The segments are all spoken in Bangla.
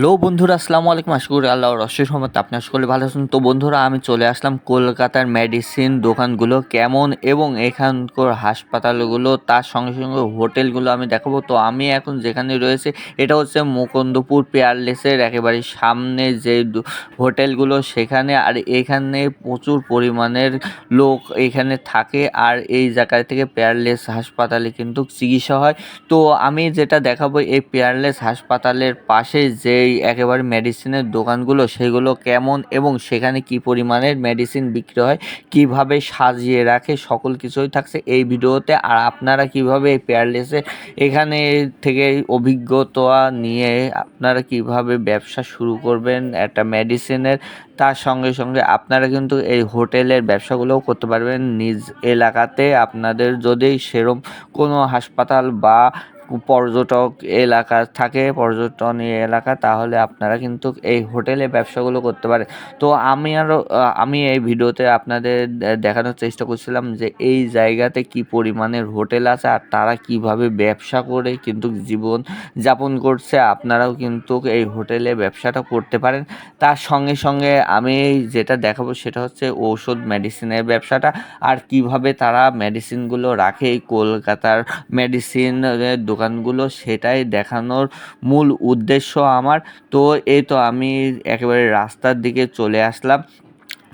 হ্যালো বন্ধুরা, আসসালামু আলাইকুম। আশা করি আল্লাহ রসের সময় আপনার সকলে ভালো আছেন। তো বন্ধুরা, আমি চলে আসলাম কলকাতার মেডিসিন দোকানগুলো কেমন এবং এখানকার হাসপাতালগুলো, তার সঙ্গে সঙ্গে হোটেলগুলো আমি দেখাবো। তো আমি এখন যেখানে রয়েছে, এটা হচ্ছে মুকুন্দপুর পেয়ারলেসের একেবারে সামনে যে হোটেলগুলো সেখানে। আর এখানে প্রচুর পরিমাণের লোক এখানে থাকে আর এই জায়গা থেকে পেয়ারলেস হাসপাতালে কিন্তু চিকিৎসা হয়। তো আমি যেটা দেখাবো, এই পেয়ারলেস হাসপাতালের পাশে যেই একেবারে মেডিসিনের দোকানগুলো, সেগুলো কেমন এবং সেখানে কি পরিমাণের মেডিসিন বিক্রি হয়, কীভাবে সাজিয়ে রাখে, সকল কিছুই থাকছে এই ভিডিওতে। আর আপনারা কীভাবে এই পেয়ারলেসে এখানে থেকে অভিজ্ঞতা নিয়ে আপনারা কীভাবে ব্যবসা শুরু করবেন একটা মেডিসিনের তার সঙ্গে সঙ্গে আপনারা কিন্তু এই হোটেলের ব্যবসাগুলোও করতে পারবেন। নিজ এলাকাতে আপনাদের যদি সেরম কোনো হাসপাতাল বা পর্যটক এলাকা থাকে, পর্যটন এলাকা, তাহলে আপনারা কিন্তু এই হোটেলে ব্যবসাগুলো করতে পারেন তো আমি আরও আমি এই ভিডিওতে আপনাদের দেখানোর চেষ্টা করছিলাম যে এই জায়গাতে কি পরিমাণের হোটেল আছে আর তারা কীভাবে ব্যবসা করে কিন্তু জীবন যাপন করছে, আপনারাও কিন্তু এই হোটেলে ব্যবসাটা করতে পারেন। তার সঙ্গে সঙ্গে আমি যেটা দেখাবো সেটা হচ্ছে ঔষধ মেডিসিনের ব্যবসাটা আর কীভাবে তারা মেডিসিনগুলো রাখে কলকাতার মেডিসিন দোকানগুলো সেটাই দেখানোর মূল উদ্দেশ্য আমার। তো এই তো আমি একেবারে রাস্তার দিকে চলে আসলাম।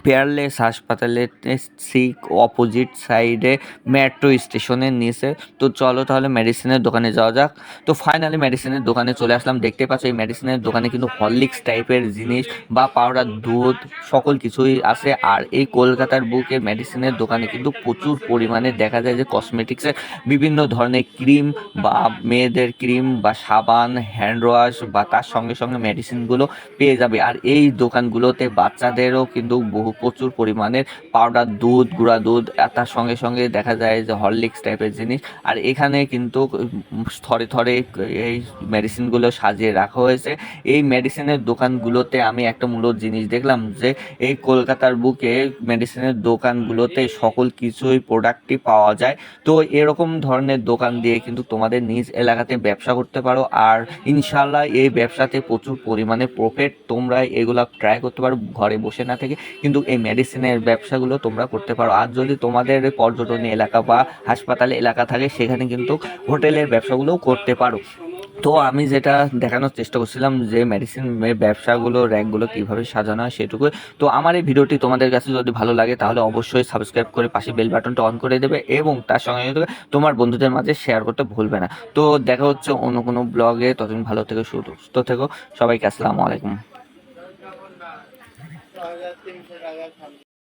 পেয়ারলেস হাসপাতালের ঠিক অপোজিট সাইডে মেট্রো স্টেশনের নিচে। তো চলো তাহলে মেডিসিনের দোকানে যাওয়া যাক। তো ফাইনালি মেডিসিনের দোকানে চলে আসলাম। দেখতে পাচ্ছ, এই মেডিসিনের দোকানে কিন্তু হরলিক্স টাইপের জিনিস বা পাউডার দুধ সকল কিছুই আছে। আর এই কলকাতার বুকে মেডিসিনের দোকানে কিন্তু প্রচুর পরিমাণে দেখা যায় যে কসমেটিক্সের বিভিন্ন ধরনের ক্রিম বা মেয়েদের ক্রিম বা সাবান হ্যান্ড ওয়াশ বা তার সঙ্গে সঙ্গে মেডিসিনগুলো পেয়ে যাবে। আর এই দোকানগুলোতে বাচ্চাদেরও কিন্তু বহু প্রচুর পরিমাণের পাউডার দুধ, গুঁড়া দুধ তার সঙ্গে সঙ্গে দেখা যায় যে হরলিক্স টাইপের জিনিস। আর এখানে কিন্তু থরে থরে এই মেডিসিনগুলো সাজিয়ে রাখা হয়েছে। এই মেডিসিনের দোকানগুলোতে আমি একটা মূল জিনিস দেখলাম যে, এই কলকাতার বুকে মেডিসিনের দোকানগুলোতে সকল কিছুই প্রোডাক্টই পাওয়া যায়। তো এরকম ধরনের দোকান দিয়ে কিন্তু তোমাদের নিজ এলাকাতে ব্যবসা করতে পারো। আর ইনশাল্লাহ এই ব্যবসাতে প্রচুর পরিমাণে প্রফিট তোমরা এগুলা ট্রাই করতে পারো ঘরে বসে না থেকে। কিন্তু এই মেডিসিনের ব্যবসাগুলো তোমরা করতে পারো। আর যদি তোমাদের পর্যটনী এলাকা বা হাসপাতাল এলাকা থাকে, সেখানে কিন্তু হোটেলের ব্যবসাগুলোও করতে পারো। তো আমি যেটা দেখানোর চেষ্টা করছিলাম যে মেডিসিন ব্যবসাগুলো র্যাঙ্কগুলো কীভাবে সাজানো হয় সেটুকুই তো আমার এই ভিডিওটি তোমাদের কাছে যদি ভালো লাগে, তাহলে অবশ্যই সাবস্ক্রাইব করে পাশে বেল বাটনটা অন করে দেবে এবং তার সঙ্গে সঙ্গে তোমার বন্ধুদের মাঝে শেয়ার করতে ভুলবে না। তো দেখা হচ্ছে অন্য কোনো ব্লগে ততদিন ভালো থেকে, সুস্থ থেকো। সবাইকে আসসালামু আলাইকুম।